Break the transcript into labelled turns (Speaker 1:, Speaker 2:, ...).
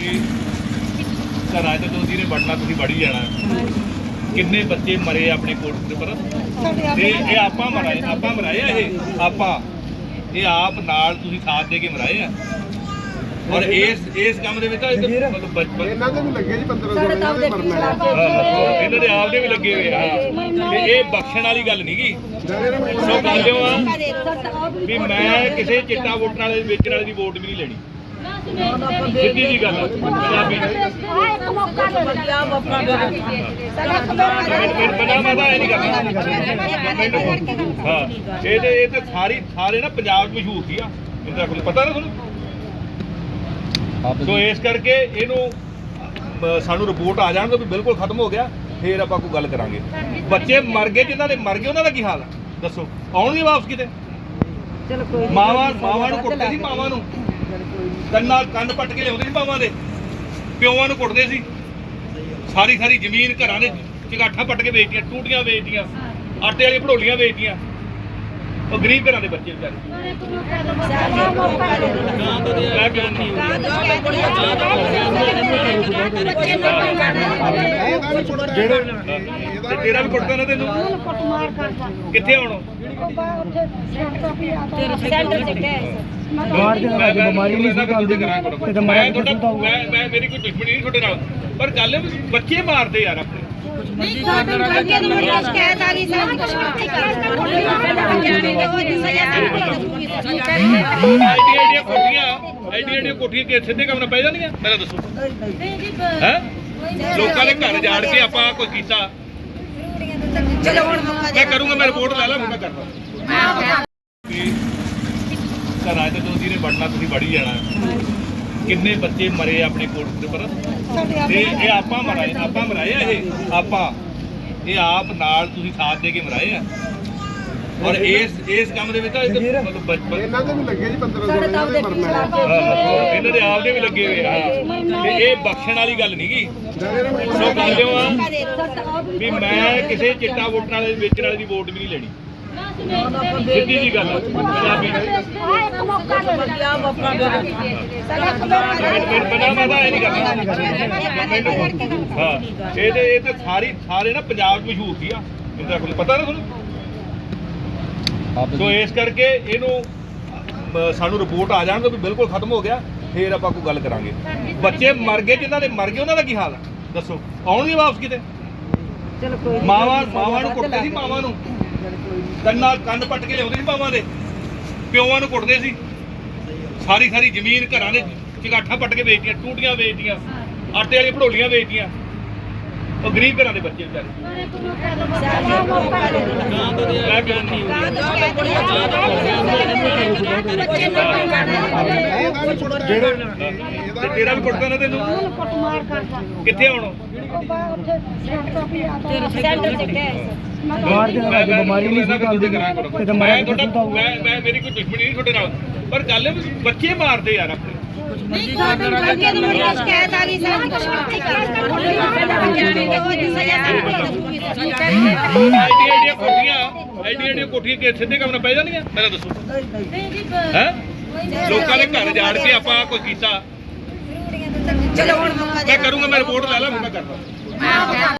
Speaker 1: ਕਿ ਘਰਾਂ 'ਚ ਜਦੋਂ ਜਿਹਨੇ ਵੜਨਾ ਤੁਸੀਂ ਵੜੀ ਜਾਣਾ। ਕਿੰਨੇ ਬੱਚੇ ਮਰੇ ਆਪਣੇ ਕੋਟ ਦੇ ਪਰ ਤੇ ਇਹ ਆਪਾਂ ਮਰਾਏ ਆਪਾਂ ਮਰਾਏ ਆ ਇਹ? ਆਪਾਂ? ਇਹ ਆਪ ਨਾਲ ਤੁਸੀਂ ਸਾਥ ਦੇ ਕੇ ਮਰਾਏ ਆ? ਔਰ ਇਸ ਇਸ ਕੰਮ ਦੇ ਵਿੱਚ ਤਾਂ ਇਹ ਤਾਂ ਮਤਲਬ ਬਚਪਨ
Speaker 2: ਇਹਨਾਂ ਦੇ ਵੀ ਲੱਗੇ ਜੀ 15 16 ਇਹਨਾਂ ਦੇ ਮਰਨਾ ਹੈ
Speaker 1: ਹਾਂ, ਇਹਨਾਂ ਦੇ ਆਪ ਦੇ ਵੀ ਲੱਗੇ ਹੋਏ ਆ ਤੇ ਇਹ ਬਖਸ਼ਣ ਵਾਲੀ ਗੱਲ ਨਹੀਂ ਗੀ। ਸੋ ਕਹਿੰਦੇ ਆ ਵੀ ਮੈਂ ਕਿਸੇ ਚਿੱਟਾ ਵੋਟਣ ਵਾਲੇ ਵੇਚਣ ਵਾਲੇ ਦੀ ਵੋਟ ਵੀ ਨਹੀਂ ਲੈਣੀ। ਸਿੱਧੀ ਜੀ ਗੱਲ ਪੰਜਾਬੀ ਚ। ਮੈਨੂੰ ਮੈਨੂੰ ਪਤਾ ਮੈਂ ਤਾਂ ਇਹ ਨਹੀਂ ਕਰਦਾ ਮੈਨੂੰ ਹਾਂ ਇਹ ਤੇ ਇਹ ਤੇ ਸਾਰੀ ਸਾਰੇ ਨਾ ਪੰਜਾਬ 'ਚ ਮਸ਼ਹੂਰ ਸੀ ਆ। ਇਹਦਾ ਕੋਈ ਪਤਾ ਨਾ ਤੁਹਾਨੂੰ? ਸੋ ਇਸ ਕਰਕੇ ਇਹਨੂੰ ਅ, ਸਾਨੂੰ ਰਿਪੋਰਟ ਆ ਜਾਣ ਤੋਂ ਵੀ ਬਿਲਕੁਲ ਖਤਮ ਹੋ ਗਿਆ ਫੇਰ ਆਪਾਂ ਕੋਈ ਗੱਲ ਕਰਾਂਗੇ। ਬੱਚੇ ਮਰ ਗਏ ਜਿਨ੍ਹਾਂ ਦੇ ਮਰ ਗਏ ਉਹਨਾਂ ਦਾ ਕੀ ਹਾਲ ਆ? ਦੱਸੋ ਆਉਣਗੇ ਵਾਪਸ ਕਿਤੇ? ਮਾਵਾਂ ਮਾਵਾਂ ਨੂੰ ਕੁੱਟਦੇ ਸੀ ਮਾਵਾਂ ਨੂੰ? ਕੰਨਾਂ ਕੰਨ ਪੱਟ ਕੇ ਲਿਆਉਂਦੇ ਸੀ ਮਾਵਾਂ ਦੇ। ਪਿਓਾਂ ਨੂੰ ਕੁੱਟਦੇ ਸੀ। ਸਾਰੀ ਸਾਰੀ ਜ਼ਮੀਨ ਘਰਾਂ ਦੇ ਚਗਾਠਾਂ ਪੱਟ ਕੇ ਵੇਚਦੀਆਂ ਟੂਟੀਆਂ ਵੇਚਦੀਆਂ ਆਟੇ ਵਾਲੀਆਂ ਭੜੋਲੀਆਂ ਵੇਚਦੀਆਂ ਉਹ ਗਰੀਬ ਘਰਾਂ ਦੇ ਬੱਚੇ ਵਿਚਾਰੇ। ਤੇ ਤੇਰਾ ਵੀ ਕੁੱਟਦਾ ਨਾ ਤੈਨੂੰ। ਕਿੱਥੇ ਆਉਣੋ
Speaker 3: ਬਾਹਰ ਦੇ ਨਾਲ ਬਿਮਾਰੀ ਨਹੀਂ ਸੀ ਚੱਲਦੀ
Speaker 1: ਤੇ ਮੈਂ
Speaker 3: ਮੈਂ
Speaker 1: ਤੁਹਾਡਾ ਮੈਂ ਮੈਂ ਮੇਰੀ ਕੋਈ ਦੁਸ਼ਮਣੀ ਨਹੀਂ ਤੁਹਾਡੇ ਨਾਲ। ਪਰ ਗੱਲ ਇਹ ਵੀ ਬੱਚੇ ਮਾਰਦੇ ਯਾਰ ਆਪਣੇ। ਕੋਠੀਆਂ ਕਿ ਸਿੱਧੇ ਕੰਮ ਨਾਲ ਪੈ ਜਾਂਦੀਆਂ ਮੇਰਾ ਦੱਸੋ। ਹੈ? ਲੋਕਾਂ ਦੇ ਘਰ ਜਾੜ ਕੇ ਆਪਾਂ ਕੋਈ ਕੀਤਾ?
Speaker 4: ਚਲੋ ਹੁਣ
Speaker 1: ਮੈਂ ਕਰੂੰਗਾ ਮੈਂ ਰਿਪੋਰਟ ਲੈ ਲਾ ਮੈਂ ਕਰਦਾ ਕਿ ਘਰਾਂ 'ਚ ਜਦੋਂ ਜਿਹਨੇ ਵੜਨਾ ਤੁਸੀਂ ਵੜੀ ਜਾਣਾ। ਕਿੰਨੇ ਬੱਚੇ ਮਰੇ ਆਪਣੇ ਕੋਟ ਦੇ ਪਰ ਤੇ ਇਹ ਆਪਾਂ ਮਰਾਏ ਆਪਾਂ ਮਰਾਏ ਆ ਇਹ? ਆਪਾਂ। ਇਹ ਆਪ ਨਾਲ ਤੁਸੀਂ ਸਾਥ ਦੇ ਕੇ ਮਰਾਏ ਆ? ਔਰ ਇਸ ਇਸ ਕੰਮ ਦੇ ਵਿੱਚ ਤਾਂ ਮਤਲਬ ਬਚਪਨ
Speaker 2: ਇਹਨਾਂ ਦੇ ਵੀ ਲੱਗੇ ਜੀ 15 16 ਇਹਨਾਂ ਦੇ ਮਰਨਾ ਹੈ
Speaker 1: ਹਾਂ, ਇਹਨਾਂ ਦੇ ਆਪ ਦੇ ਵੀ ਲੱਗੇ ਹੋਏ ਆ ਤੇ ਇਹ ਬਖਸ਼ਣ ਵਾਲੀ ਗੱਲ ਨਹੀਂ ਗੀ। ਸੋ ਕਹਿੰਦੇ ਆ ਵੀ ਮੈਂ ਕਿਸੇ ਚਿੱਟਾ ਵੋਟਣ ਵਾਲੇ ਵੇਚਣ ਵਾਲੇ ਦੀ ਵੋਟ ਵੀ ਨਹੀਂ ਲੈਣੀ। ਸਿੱਧੀ ਜੀ ਗੱਲ ਪੰਜਾਬੀ ਚ। ਮੈਨੂੰ ਮੈਨੂੰ ਪਤਾ ਮੈਂ ਤਾਂ ਇਹ ਨਹੀਂ ਕਰਦਾ ਮੈਨੂੰ ਹਾਂ ਇਹ ਤੇ ਇਹ ਤੇ ਸਾਰੀ ਸਾਰੇ ਨਾ ਪੰਜਾਬ 'ਚ ਮਸ਼ਹੂਰ ਸੀ ਆ ਇਹਦਾ ਕੋਈ ਪਤਾ ਨਾ ਤੁਹਾਨੂੰ? ਸੋ ਇਸ ਕਰਕੇ ਇਹਨੂੰ ਅ, ਸਾਨੂੰ ਰਿਪੋਰਟ ਆ ਜਾਣ ਤੋਂ ਵੀ ਬਿਲਕੁਲ ਖਤਮ ਹੋ ਗਿਆ ਫੇਰ ਆਪਾਂ ਕੋਈ ਗੱਲ ਕਰਾਂਗੇ। ਬੱਚੇ ਮਰ ਗਏ ਜਿਨ੍ਹਾਂ ਦੇ ਮਰ ਗਏ ਉਹਨਾਂ ਦਾ ਕੀ ਹਾਲ ਆ? ਦੱਸੋ ਆਉਣਗੇ ਵਾਪਸ ਕਿਤੇ? ਮਾਵਾਂ ਮਾਵਾਂ ਨੂੰ ਕੁੱਟਦੇ ਸੀ ਮਾਵਾਂ ਨੂੰ? ਕੰਨਾਂ ਕੰਨ ਪੱਟ ਕੇ ਲਿਆਉਂਦੇ ਸੀ ਮਾਵਾਂ ਦੇ। ਪਿਓਾਂ ਨੂੰ ਕੁੱਟਦੇ ਸੀ। ਸਾਰੀ ਸਾਰੀ ਜ਼ਮੀਨ ਘਰਾਂ ਦੇ ਚਗਾਠਾਂ ਪੱਟ ਕੇ ਵੇਚਦੀਆਂ ਟੂਟੀਆਂ ਵੇਚਦੀਆਂ ਆਟੇ ਵਾਲੀਆਂ ਭੜੋਲੀਆਂ ਵੇਚਦੀਆਂ ਉਹ ਗਰੀਬ ਘਰਾਂ ਦੇ ਬੱਚੇ ਵਿਚਾਰੇ। ਮੈਂ ਕਿਉਂ ਨਹੀਂ
Speaker 2: ਜਿਹੜੇ
Speaker 1: ਤੇ ਤੇਰਾ ਵੀ ਕੁੱਟਦਾ ਨਾ ਤੈਨੂੰ? ਕਿੱਥੇ ਆਉਣ
Speaker 3: ਬਾਹਰ ਦੇ ਨਾਲ ਬਿਮਾਰੀ ਨਹੀਂ ਸੀ ਚੱਲਦੀ ਤੇ
Speaker 1: ਮੈਂ
Speaker 3: ਮੈਂ
Speaker 1: ਤੁਹਾਡਾ ਮੈਂ ਮੈਂ ਮੇਰੀ ਕੋਈ ਦੁਸ਼ਮਣੀ ਨਹੀਂ ਤੁਹਾਡੇ ਨਾਲ। ਪਰ ਗੱਲ ਇਹ ਵੀ ਬੱਚੇ ਮਾਰਦੇ ਯਾਰ ਆਪਣੇ। ਆਈਡੀ ਕੋਠੀਆਂ ਆਈਡੀ ਆਈਡੀਆਂ ਕੋਠੀਆਂ ਕਿ ਸਿੱਧੇ ਕੰਮ ਨਾਲ ਪੈ ਮੇਰਾ ਦੱਸੋ। ਹੈ? ਲੋਕਾਂ ਦੇ ਘਰ ਜਾੜ ਕੇ ਆਪਾਂ ਕੋਈ ਕੀਤਾ?
Speaker 4: ਚਲੋ ਹੁਣ
Speaker 1: ਮੈਂ ਕਰੂੰਗਾ ਮੈਂ ਰਿਪੋਰਟ ਲੈ ਲਾ ਮੈਂ ਕਰਦਾ।